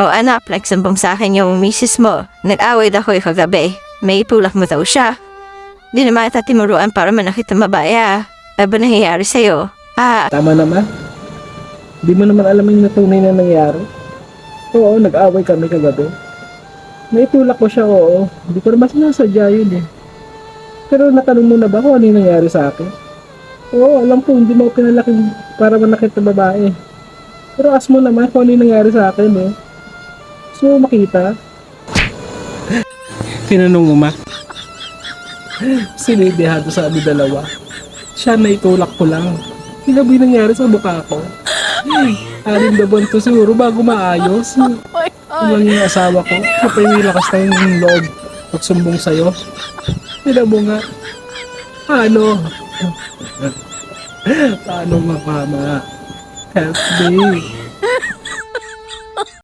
O anak, nagsumbong sa akin yung misis mo. Nag-away daw ko kagabi. May tulak mo daw siya. Di naman ata timuruan para manakit ang babae ah. Ano ba nangyayari sa'yo? Ah, Tama naman. Di mo naman alam yung tunay na nangyari. Oo, nag-away kami kagabi. Naitulak ko siya, oo. Hindi ko naman sinasadya yun eh. Pero natanong mo na ba kung ano yung nangyari sa akin? Oo, alam ko, hindi mo pinalaki para manakit na babae. Pero ask mo naman kung ano yung nangyari sa akin eh. Gusto mo makita? Tinanong mo ma? Sinidihado sa amin dalawa. Siya na itulak ko lang. Hindi ba yung nangyari sa mukha ko? Anim na buwan to siguro bago maayos. Ano lang yung asawa ko? Yung may lakas na yung loob magsumbong sa'yo. Tignan mo nga. Paano? Paano mama? Help me.